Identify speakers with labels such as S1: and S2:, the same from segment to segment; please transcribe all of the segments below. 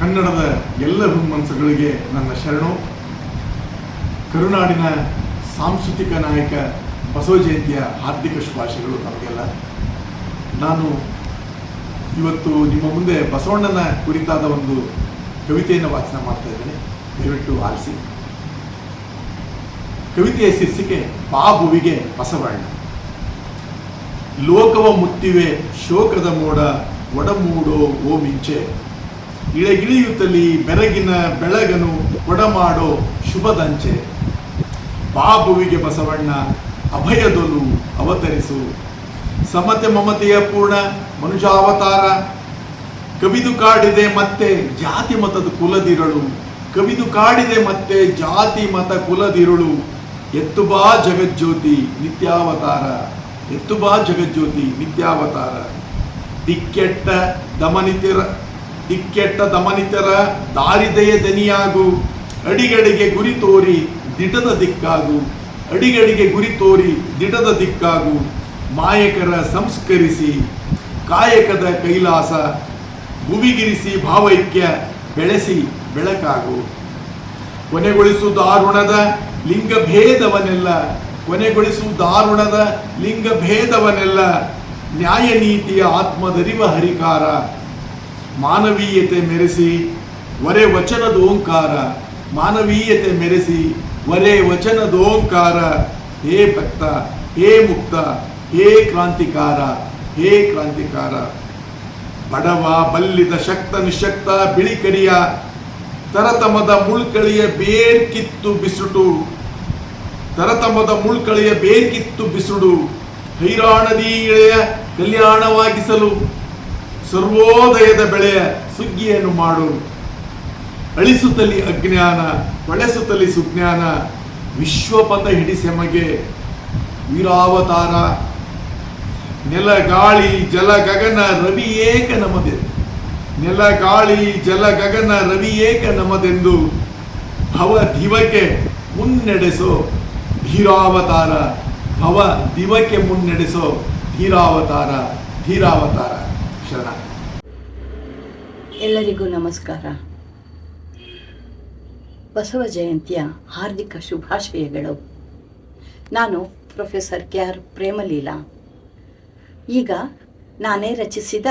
S1: ಕನ್ನಡದ ಎಲ್ಲ ಹುಮ್ಮನಸುಗಳಿಗೆ ನನ್ನ ಶರಣು. ಕರುನಾಡಿನ ಸಾಂಸ್ಕೃತಿಕ ನಾಯಕ ಬಸವ ಜಯಂತಿಯ ಹಾರ್ದಿಕ ಶುಭಾಶಯಗಳು ನಮಗೆಲ್ಲ ನಾನು ಇವತ್ತು ನಿಮ್ಮ ಮುಂದೆ ಬಸವಣ್ಣನ ಕುರಿತಾದ ಒಂದು ಕವಿತೆಯನ್ನು ವಾಚನ ಮಾಡ್ತಾ ಇದ್ದೇನೆ. ದಯವಿಟ್ಟು ಆಲಿಸಿ. ಕವಿತೆಯ ಶೀರ್ಷಿಕೆ ಬಾಬುವಿಗೆ ಬಸವಣ್ಣ. ಲೋಕವ ಮುತ್ತಿವೆ ಶೋಕದ ಮೋಡ, ಒಡಮೂಡೋ ಓ ಮಿಂಚೆ. ಇಳಗಿಳಿಯುತ್ತಲಿ ಬೆರಗಿನ ಬೆಳಗನು ಕೊಡಮಾಡೋ ಶುಭದಂಚೆ. ಬಾಬುವಿಗೆ ಬಸವಣ್ಣ ಅಭಯದೊಲು ಅವತರಿಸು. ಸಮತೆ ಮಮತೆಯ ಪೂರ್ಣ ಮನುಜಾವತಾರ. ಕವಿದು ಕಾಡಿದೆ ಮತ್ತೆ ಜಾತಿ ಮತದ ಕುಲದಿರಳು. ಕವಿದು ಕಾಡಿದೆ ಮತ್ತೆ ಜಾತಿ ಮತ ಕುಲದಿರುಳು. ಎತ್ತು ಬಾ ಜಗಜ್ಯೋತಿ ನಿತ್ಯಾವತಾರ. ಎತ್ತು ಬಾ ಜಗಜ್ಯೋತಿ ನಿತ್ಯಾವತಾರ. ದಿಕ್ಕೆಟ್ಟ ದಮನಿತರ ದಿಕ್ಕೆಟ್ಟ ದಮನಿತರ ದಾರಿದೆಯ ದನಿಯಾಗು. ಅಡಿಗಡಿಗೆ ಗುರಿ ತೋರಿ ದಿಟದ ದಿಕ್ಕಾಗು. ಅಡಿಗಡಿಗೆ ಗುರಿ ತೋರಿ ದಿಟದ ದಿಕ್ಕಾಗು. ಮಾಯಕರ ಸಂಸ್ಕರಿಸಿ ಕಾಯಕದ ಕೈಲಾಸ. ಭುವಿಗಿರಿಸಿ ಭಾವೈಕ್ಯ ಬೆಳೆಸಿ ಬೆಳಕಾಗು. ಕೊನೆಗೊಳಿಸು ದಾರುಣದ ಲಿಂಗ ಭೇದವನೆಲ್ಲ ಕೊನೆಗೊಳಿಸು ದಾರುಣದ ಲಿಂಗ ಭೇದವನ್ನೆಲ್ಲ ನ್ಯಾಯ ನೀತಿಯ ಆತ್ಮದರಿವ ಹರಿಕಾರ. ಮಾನವೀಯತೆ ಮೆರೆಸಿ, ವರೆ ವಚನದ ಓಂಕಾರ. ಮಾನವೀಯತೆ ಮೆರೆಸಿ, ವರೆ ವಚನದ ಓಂಕಾರ. ಹೇ ಭಕ್ತ, ಹೇ ಮುಕ್ತ, ಹೇ ಕ್ರಾಂತಿಕಾರ ಹೇ ಕ್ರಾಂತಿಕಾರ. ಬಡವ, ಬಲ್ಲಿದ ಶಕ್ತ, ನಿಶಕ್ತ ಬಿಳಿಕರಿಯ ತರತಮದ ಮುಳ್ಕಳಿಯ ಬೇರ್ಕಿತ್ತು ಬಿಸುಟು ತರತಮದ ಮುಳ್ಕಳಿಯ ಬೇರ್ಕಿತ್ತು ಬಿಸುಡು. ಹೈರಾಣದಿ ಇಳೆಯ ಕಲ್ಯಾಣವಾಗಿಸಲು ಸರ್ವೋದಯದ ಬೆಳೆಯ ಸುಗ್ಗಿಯನ್ನು ಮಾಡು. ಅಳಿಸುತ್ತಲಿ ಅಜ್ಞಾನ ಒಳೆಸುತ್ತಲಿ ಸುಜ್ಞಾನ, ವಿಶ್ವಪಥ ಹಿಡಿಸೆಮಗೆ ವೀರಾವತಾರ. ನೆಲ, ಗಾಳಿ, ಜಲ, ಗಗನ, ರವಿ ಏಕ ನಮದೆ ನೆಲ, ಗಾಳಿ, ಜಲ, ಗಗನ, ರವಿ ಏಕ ನಮದೆಂದು. ಭವ ದಿವಕ್ಕೆ ಮುನ್ನಡೆಸೋ ಧೀರಾವತಾರ. ಭವ ದಿವಕ್ಕೆ ಮುನ್ನಡೆಸೋ ಧೀರಾವತಾರ ಧೀರಾವತಾರ.
S2: ಎಲ್ಲರಿಗೂ ನಮಸ್ಕಾರ. ಬಸವ ಜಯಂತಿಯ ಹಾರ್ದಿಕ ಶುಭಾಶಯಗಳು. ನಾನು ಪ್ರೊಫೆಸರ್ ಕೆ ಆರ್ ಪ್ರೇಮಲೀಲಾ. ಈಗ ನಾನೇ ರಚಿಸಿದ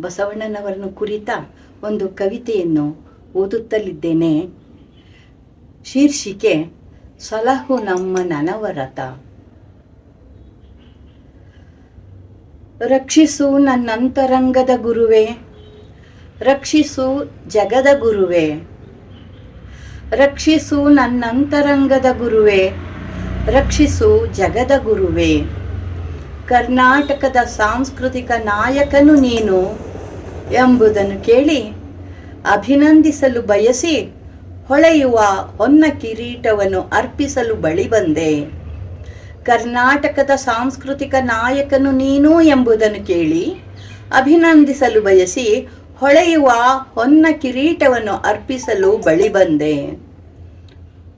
S2: ಬಸವಣ್ಣನವರನ್ನು ಕುರಿತ ಒಂದು ಕವಿತೆಯನ್ನು ಓದುತ್ತಲಿದ್ದೇನೆ. ಶೀರ್ಷಿಕೆ, ಸಲಹು ನಮ್ಮ ನನವರತ ರಕ್ಷಿಸು ನನ್ನಂತರಂಗದ ಗುರುವೇ. ರಕ್ಷಿಸು ಜಗದ ಗುರುವೇ. ರಕ್ಷಿಸು ನನ್ನಂತರಂಗದ ಗುರುವೇ. ರಕ್ಷಿಸು ಜಗದ ಗುರುವೇ. ಕರ್ನಾಟಕದ ಸಾಂಸ್ಕೃತಿಕ ನಾಯಕನು ನೀನು ಎಂಬುದನ್ನು ಕೇಳಿ ಅಭಿನಂದಿಸಲು ಬಯಸಿ ಹೊಳೆಯುವ ಹೊನ್ನ ಕಿರೀಟವನ್ನು ಅರ್ಪಿಸಲು ಬಳಿ ಬಂದೆ. ಕರ್ನಾಟಕದ ಸಾಂಸ್ಕೃತಿಕ ನಾಯಕನು ನೀನು ಎಂಬುದನ್ನು ಕೇಳಿ ಅಭಿನಂದಿಸಲು ಬಯಸಿ ಹೊಳೆಯುವ ಹೊನ್ನ ಕಿರೀಟವನ್ನು ಅರ್ಪಿಸಲು ಬಳಿ ಬಂದೆ.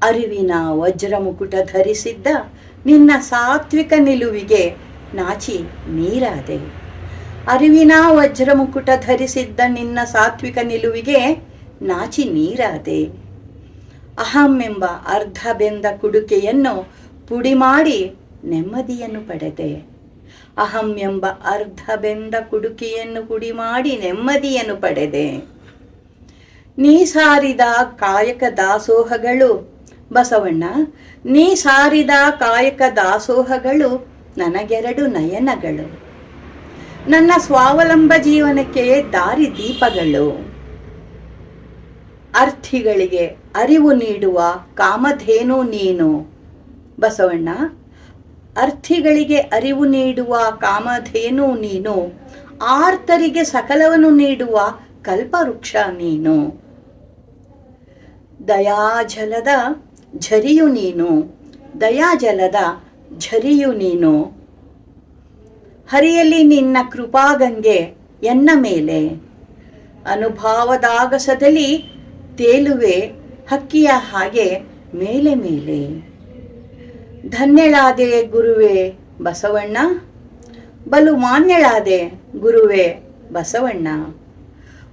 S2: ಅರಿವಿನ ವಜ್ರ ಮುಕುಟ ಧರಿಸಿದ್ದ ನಿನ್ನ ಸಾತ್ವಿಕ ನಿಲುವಿಗೆ ನಾಚಿ ನೀರಾದೆ. ಅರಿವಿನ ವಜ್ರ ಮುಕುಟ ಧರಿಸಿದ್ದ ನಿನ್ನ ಸಾತ್ವಿಕ ನಿಲುವಿಗೆ ನಾಚಿ ನೀರಾದೆ. ಅಹಂ ಎಂಬ ಅರ್ಧ ಬೆಂದ ಕುಡುಕೆಯನ್ನು ಪುಡಿ ಮಾಡಿ ನೆಮ್ಮದಿಯನ್ನು ಪಡೆದೆ. ಅಹಂ ಎಂಬ ಅರ್ಧ ಬೆಂದ ಕುಡುಕಿಯನ್ನು ಗುಡಿ ಮಾಡಿ ನೆಮ್ಮದಿಯನ್ನು ಪಡೆದೆ. ನೀ ಸಾರಿದ ಕಾಯಕ ದಾಸೋಹಗಳು, ಬಸವಣ್ಣ, ನೀ ಸಾರಿದ ಕಾಯಕ ದಾಸೋಹಗಳು ನನಗೆರಡು ನಯನಗಳು. ನನ್ನ ಸ್ವಾವಲಂಬ ಜೀವನಕ್ಕೆ ದಾರಿ ದೀಪಗಳು ಅರ್ಥಿಗಳಿಗೆ ಅರಿವು ನೀಡುವ ಕಾಮಧೇನು ನೀನು. ಬಸವಣ್ಣ ಅರ್ಥಿಗಳಿಗೆ ಅರಿವು ನೀಡುವ ಕಾಮಧೇನು ನೀನು. ಆರ್ತರಿಗೆ ಸಕಲವನ್ನು ನೀಡುವ ಕಲ್ಪವೃಕ್ಷ ನೀನು. ದಯಾಜಲದ ಝರಿಯು ನೀನು. ದಯಾಜಲದ ಝರಿಯು ನೀನು. ಹರಿಯಲಿ ನಿನ್ನ ಕೃಪಾಗಂಗೆ ಎನ್ನ ಮೇಲೆ. ಅನುಭಾವದಾಗಸದಲ್ಲಿ ತೇಲುವೆ ಹಕ್ಕಿಯ ಹಾಗೆ ಮೇಲೆ ಮೇಲೆ. ಧನ್ಯಳಾದೆ ಗುರುವೆ ಬಸವಣ್ಣ. ಬಲು ಮಾನ್ಯಳಾದೆ ಗುರುವೆ ಬಸವಣ್ಣ.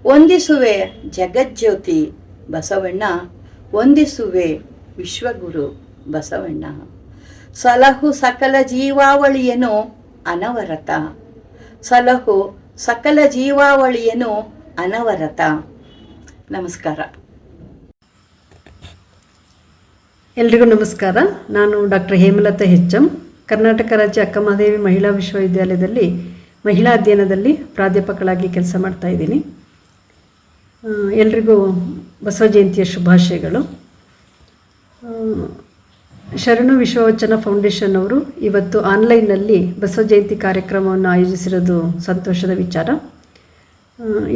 S2: ವಂದಿಸುವೆ ಜಗಜ್ಯೋತಿ ಬಸವಣ್ಣ. ವಂದಿಸುವೆ ವಿಶ್ವಗುರು ಬಸವಣ್ಣ. ಸಲಹು ಸಕಲ ಜೀವಾವಳಿಯನು ಅನವರತ. ಸಲಹು ಸಕಲ ಜೀವಾವಳಿಯನು ಅನವರತ. ನಮಸ್ಕಾರ.
S3: ಎಲ್ರಿಗೂ ನಮಸ್ಕಾರ. ನಾನು doctor Hemalatha H M Karnataka ರಾಜ್ಯ ಅಕ್ಕಮಹಾದೇವಿ ಮಹಿಳಾ ವಿಶ್ವವಿದ್ಯಾಲಯದಲ್ಲಿ ಮಹಿಳಾ ಅಧ್ಯಯನದಲ್ಲಿ ಪ್ರಾಧ್ಯಾಪಕಳಾಗಿ ಕೆಲಸ ಮಾಡ್ತಾ ಇದ್ದೀನಿ. ಎಲ್ರಿಗೂ ಬಸವ ಜಯಂತಿಯ ಶುಭಾಶಯಗಳು. ಶರಣು ವಿಶ್ವವಚನ ಫೌಂಡೇಶನ್ ಅವರು ಇವತ್ತು ಆನ್ಲೈನ್ನಲ್ಲಿ ಬಸವ ಜಯಂತಿ ಕಾರ್ಯಕ್ರಮವನ್ನು ಆಯೋಜಿಸಿರೋದು ಸಂತೋಷದ ವಿಚಾರ.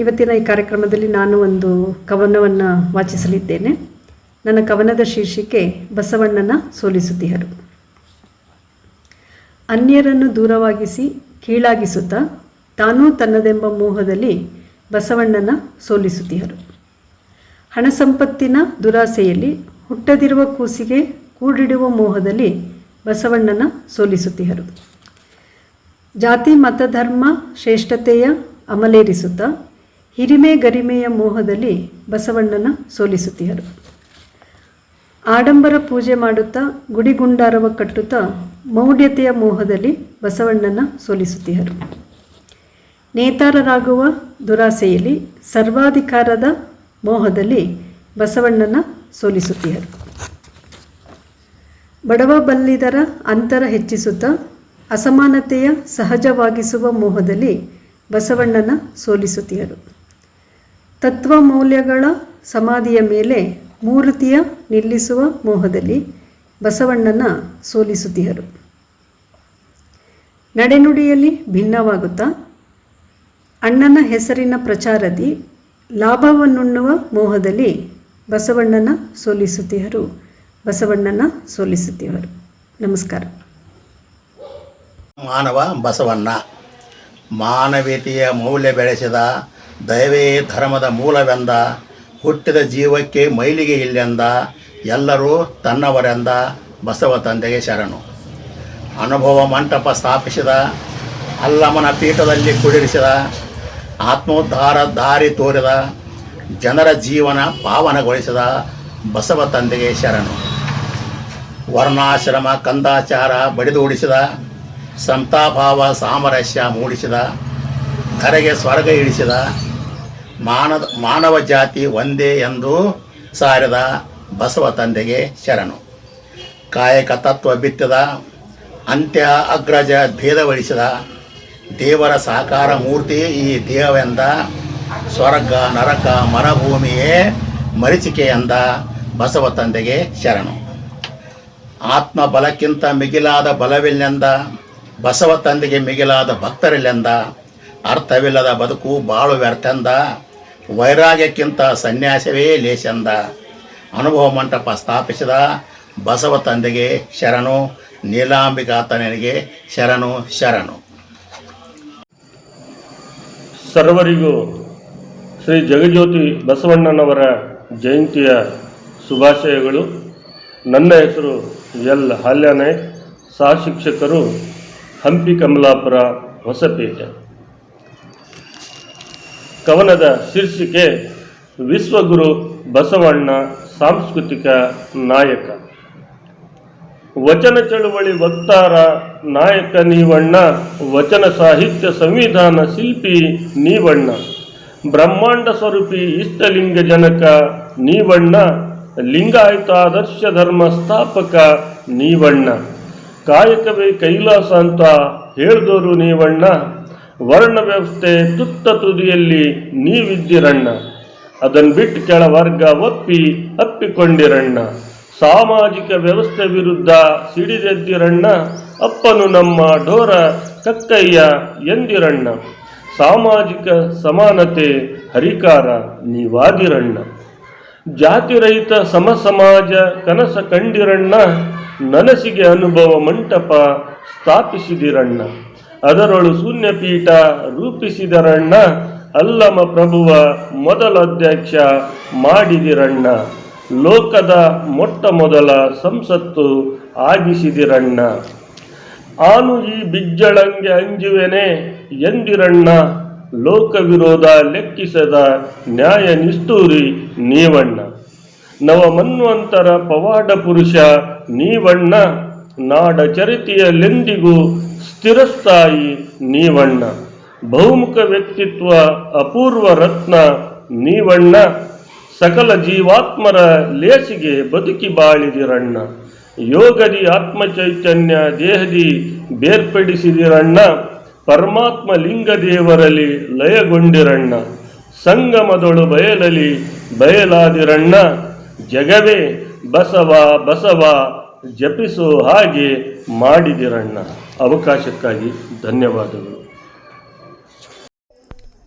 S3: ಇವತ್ತಿನ ಈ ಕಾರ್ಯಕ್ರಮದಲ್ಲಿ ನಾನು ಒಂದು ಕವನವನ್ನು ವಾಚಿಸಲಿದ್ದೇನೆ. ನನ್ನ ಕವನದ ಶೀರ್ಷಿಕೆ, ಬಸವಣ್ಣನ ಸೋಲಿಸುತ್ತಿಹರು. ಅನ್ಯರನ್ನು ದೂರವಾಗಿಸಿ, ಕೀಳಾಗಿಸುತ್ತ ತಾನೂ ತನ್ನದೆಂಬ ಮೋಹದಲ್ಲಿ ಬಸವಣ್ಣನ ಸೋಲಿಸುತ್ತಿಹರು. ಹಣ ಸಂಪತ್ತಿನ ದುರಾಸೆಯಲ್ಲಿ ಹುಟ್ಟದಿರುವ ಕೂಸಿಗೆ ಕೂಡಿಡುವ ಮೋಹದಲ್ಲಿ ಬಸವಣ್ಣನ ಸೋಲಿಸುತ್ತಿಹರು. ಜಾತಿ ಮತಧರ್ಮ ಶ್ರೇಷ್ಠತೆಯ ಅಮಲೇರಿಸುತ್ತ ಹಿರಿಮೆ ಗರಿಮೆಯ ಮೋಹದಲ್ಲಿ ಬಸವಣ್ಣನ ಸೋಲಿಸುತ್ತಿಹರು. ಆಡಂಬರ ಪೂಜೆ ಮಾಡುತ್ತಾ ಗುಡಿಗುಂಡಾರವ ಕಟ್ಟುತ್ತಾ ಮೌಢ್ಯತೆಯ ಮೋಹದಲ್ಲಿ ಬಸವಣ್ಣನ ಸೋಲಿಸುತ್ತಿದ್ದರು. ನೇತಾರರಾಗುವ ದುರಾಸೆಯಲ್ಲಿ ಸರ್ವಾಧಿಕಾರದ ಮೋಹದಲ್ಲಿ ಬಸವಣ್ಣನ ಸೋಲಿಸುತ್ತಿದ್ದರು. ಬಡವ ಬಲ್ಲಿದರ ಅಂತರ ಹೆಚ್ಚಿಸುತ್ತಾ ಅಸಮಾನತೆಯ ಸಹಜವಾಗಿಸುವ ಮೋಹದಲ್ಲಿ ಬಸವಣ್ಣನ ಸೋಲಿಸುತ್ತಿದ್ದರು. ತತ್ವ ಮೌಲ್ಯಗಳ ಸಮಾಧಿಯ ಮೇಲೆ ಮೂರ್ತಿಯ ನಿಲ್ಲಿಸುವ ಮೋಹದಲ್ಲಿ ಬಸವಣ್ಣನ ಸೋಲಿಸುತ್ತಿಹರು ನಡೆನುಡಿಯಲ್ಲಿ ಭಿನ್ನವಾಗುತ್ತಾ ಅಣ್ಣನ ಹೆಸರಿನ ಪ್ರಚಾರದಿ ಲಾಭವನ್ನುಣ್ಣುವ ಮೋಹದಲ್ಲಿ ಬಸವಣ್ಣನ ಸೋಲಿಸುತ್ತಿಹರು ಬಸವಣ್ಣನ ಸೋಲಿಸುತ್ತಿಹರು ನಮಸ್ಕಾರ.
S4: ಮಾನವ ಬಸವಣ್ಣ, ಮಾನವೀಯತೆಯ ಮೌಲ್ಯ ಬೆಳೆಸಿದ ದೈವೇ ಧರ್ಮದ ಮೂಲವೆಂದ ಹುಟ್ಟಿದ ಜೀವಕ್ಕೆ ಮೈಲಿಗೆ ಇಲ್ಲೆಂದ ಎಲ್ಲರೂ ತನ್ನವರೆಂದ ಬಸವ ತಂದೆಗೆ ಶರಣು. ಅನುಭವ ಮಂಟಪ ಸ್ಥಾಪಿಸಿದ, ಅಲ್ಲಮನ ಪೀಠದಲ್ಲಿ ಕುಡಿರಿಸಿದ, ಆತ್ಮೋದ್ಧಾರ ದಾರಿ ತೋರಿದ, ಜನರ ಜೀವನ ಪಾವನಗೊಳಿಸಿದ ಬಸವ ತಂದೆಗೆ ಶರಣು. ವರ್ಣಾಶ್ರಮ, ಕಂದಾಚಾರ ಬಡಿದೂಡಿಸಿದ ಸಂತಾಭಾವ ಸಾಮರಸ್ಯ ಮೂಡಿಸಿದ, ಧರೆಗೆ ಸ್ವರ್ಗ ಇಳಿಸಿದ ಮಾನದ ಮಾನವ ಜಾತಿ ಒಂದೇ ಎಂದು ಸಾರಿದ ಬಸವ ತಂದೆಗೆ ಶರಣು. ಕಾಯಕ ತತ್ವ ಬಿತ್ತದ, ಅಂತ್ಯ ಅಗ್ರಜ ಭೇದವಳಿಸಿದ ದೇವರ ಸಾಕಾರ ಮೂರ್ತಿ ಈ ದೇಹವೆಂದ, ಸ್ವರ್ಗ, ನರಕ ಮರಭೂಮಿಯೇ ಮರೀಚಿಕೆಯಂದ ಬಸವ ತಂದೆಗೆ ಶರಣು. ಆತ್ಮ ಬಲಕ್ಕಿಂತ ಮಿಗಿಲಾದ ಬಲವಿಲ್ಲೆಂದ, ಬಸವ ತಂದೆಗೆ ಮಿಗಿಲಾದ ಭಕ್ತರಿಲ್ಲೆಂದ, ಅರ್ಥವಿಲ್ಲದ ಬದುಕು ಬಾಳು ವ್ಯರ್ಥೆಂದ ವೈರಾಗ್ಯಕ್ಕಿಂತ ಸನ್ಯಾಸವೇ ಲೇಸಂದ ಅನುಭವ ಮಂಟಪ ಸ್ಥಾಪಿಸಿದ ಬಸವ ತಂದೆಗೆ ಶರಣು ನೀಲಾಂಬಿಕಾತನಿಗೆ ಶರಣು ಶರಣು.
S5: ಸರ್ವರಿಗೂ ಶ್ರೀ ಜಗಜ್ಯೋತಿ ಬಸವಣ್ಣನವರ ಜಯಂತಿಯ ಶುಭಾಶಯಗಳು. ನನ್ನ ಹೆಸರು ಎಲ್. ಹಾಲ್ಯಾನೆ ಸಹ ಶಿಕ್ಷಕರು ಹಂಪಿ ಕಮಲಾಪುರ ಹೊಸಪೇಟೆ. ಕವನದ ಶೀರ್ಷಿಕೆ ವಿಶ್ವಗುರು ಬಸವಣ್ಣ, ಸಾಂಸ್ಕೃತಿಕ ನಾಯಕ. ವಚನ ಚಳುವಳಿ ವಕ್ತಾರ, ನಾಯಕ ನೀವಣ್ಣ, ವಚನ ಸಾಹಿತ್ಯ ಸಂವಿಧಾನ ಶಿಲ್ಪಿ ನೀವಣ್ಣ. ಬ್ರಹ್ಮಾಂಡ ಸ್ವರೂಪಿ ಇಷ್ಟಲಿಂಗ ಜನಕ ನೀವಣ್ಣ, ಲಿಂಗಾಯತ ಆದರ್ಶ ಧರ್ಮ ಸ್ಥಾಪಕ ನೀವಣ್ಣ. ಕಾಯಕವೇ ಕೈಲಾಸ ಅಂತ ಹೇಳಿದವರು ನೀವಣ್ಣ. ವರ್ಣ ವ್ಯವಸ್ಥೆ ತುತ್ತ ತುದಿಯಲ್ಲಿ ನೀವಿದ್ದಿರಣ್ಣ. ಅದನ್ನು ಬಿಟ್ಟು ಕೆಳ ವರ್ಗ ಒಪ್ಪಿ ಅಪ್ಪಿಕೊಂಡಿರಣ್ಣ. ಸಾಮಾಜಿಕ ವ್ಯವಸ್ಥೆ ವಿರುದ್ಧ ಸಿಡಿದೆದ್ದಿರಣ್ಣ. ಅಪ್ಪನು ನಮ್ಮ ಡೋರ ಕಕ್ಕಯ್ಯ ಎಂದಿರಣ್ಣ. ಸಾಮಾಜಿಕ ಸಮಾನತೆ ಹರಿಕಾರ ನೀವಾದಿರಣ್ಣ. ಜಾತಿರಹಿತ ಸಮ ಸಮಾಜ ಕನಸ ಕಂಡಿರಣ್ಣ. ನನಸಿಗೆ ಅನುಭವ ಮಂಟಪ ಸ್ಥಾಪಿಸಿದಿರಣ್ಣ. ಅದರೊಳು ಶೂನ್ಯಪೀಠ ರೂಪಿಸಿದರಣ್ಣ, ಅಲ್ಲಮ ಪ್ರಭುವ ಮೊದಲ ಅಧ್ಯಕ್ಷ ಮಾಡಿದಿರಣ್ಣ, ಲೋಕದ ಮೊಟ್ಟ ಮೊದಲ ಸಂಸತ್ತು ಆಗಿಸಿದಿರಣ್ಣ. ಆನು ಈ ಬಿಜ್ಜಳಂಗೆ ಅಂಜುವೆನೆ ಎಂದಿರಣ್ಣ, ಲೋಕ ವಿರೋಧ ಲೆಕ್ಕಿಸದ ನ್ಯಾಯ ನಿಷ್ಠೂರಿ ನೀವಣ್ಣ. ನವಮನ್ವಂತರ ಪವಾಡ ಪುರುಷ ನೀವಣ್ಣ, ನಾಡ ಚರಿತೆಯಲ್ಲೆಂದಿಗೂ ಸ್ಥಿರಸ್ಥಾಯಿ ನೀವಣ್ಣ. ಬಹುಮುಖ ವ್ಯಕ್ತಿತ್ವ, ಅಪೂರ್ವ ರತ್ನ ನೀವಣ್ಣ. ಸಕಲ ಜೀವಾತ್ಮರ ಲೇಸಿಗೆ ಬದುಕಿ ಬಾಳಿದಿರಣ್ಣ. ಯೋಗದಿ ಆತ್ಮಚೈತನ್ಯ ದೇಹದಿ ಬೇರ್ಪಡಿಸಿದಿರಣ್ಣ. ಪರಮಾತ್ಮ ಲಿಂಗ ದೇವರಲ್ಲಿ ಲಯಗೊಂಡಿರಣ್ಣ. ಸಂಗಮದೊಳು ಬಯಲಲಿ ಬಯಲಾದಿರಣ್ಣ. ಜಗವೇ ಬಸವ ಬಸವ ಜಪಿಸೋ ಹಾಗೆ ಮಾಡಿದಿರಣ್ಣ. ಅವಕಾಶಕ್ಕಾಗಿ ಧನ್ಯವಾದಗಳು.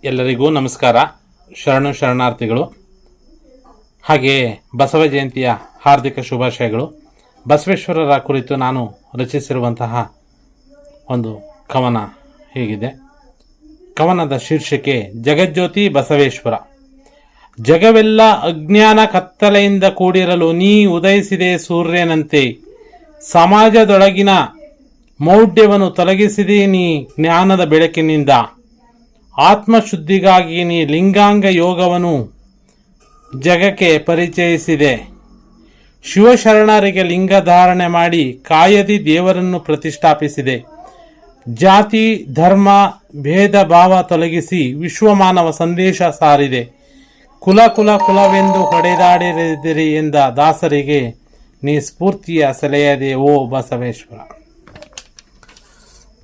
S6: ಎಲ್ಲರಿಗೂ ನಮಸ್ಕಾರ. ಶರಣು ಶರಣಾರ್ಥಿಗಳು. ಹಾಗೆಯೇ ಬಸವ ಜಯಂತಿಯ ಹಾರ್ದಿಕ ಶುಭಾಶಯಗಳು. ಬಸವೇಶ್ವರರ ಕುರಿತು ನಾನು ರಚಿಸಿರುವಂತಹ ಒಂದು ಕವನ ಹೀಗಿದೆ. ಕವನದ ಶೀರ್ಷಿಕೆ, ಜಗಜ್ಯೋತಿ ಬಸವೇಶ್ವರ. ಜಗವೆಲ್ಲ ಅಜ್ಞಾನ ಕತ್ತಲೆಯಿಂದ ಕೂಡಿರಲು ನೀ ಉದಯಿಸಿದೆ ಸೂರ್ಯನಂತೆ. ಸಮಾಜದೊಳಗಿನ ಮೌಢ್ಯವನ್ನು ತೊಲಗಿಸಿದೆ ನೀ ಜ್ಞಾನದ ಬೆಳಕಿನಿಂದ. ಆತ್ಮಶುದ್ಧಿಗಾಗಿ ನೀ ಲಿಂಗಾಂಗ ಯೋಗವನ್ನು ಜಗಕ್ಕೆ ಪರಿಚಯಿಸಿದೆ. ಶಿವಶರಣರಿಗೆ ಲಿಂಗ ಧಾರಣೆ ಮಾಡಿ ಕಾಯದಿ ದೇವರನ್ನು ಪ್ರತಿಷ್ಠಾಪಿಸಿದೆ. ಜಾತಿ, ಧರ್ಮ, ಭೇದ, ಭಾವ ತೊಲಗಿಸಿ ವಿಶ್ವಮಾನವ ಸಂದೇಶ ಸಾರಿದೆ. ಕುಲ ಕುಲ ಕುಲವೆಂದು ಹೊಡೆದಾಡಿರಿದಿರಿ ಎಂದ ದಾಸರಿಗೆ ನೀ ಸ್ಫೂರ್ತಿಯ ಸೆಲೆಯದೆ ಓ ಬಸವೇಶ್ವರ!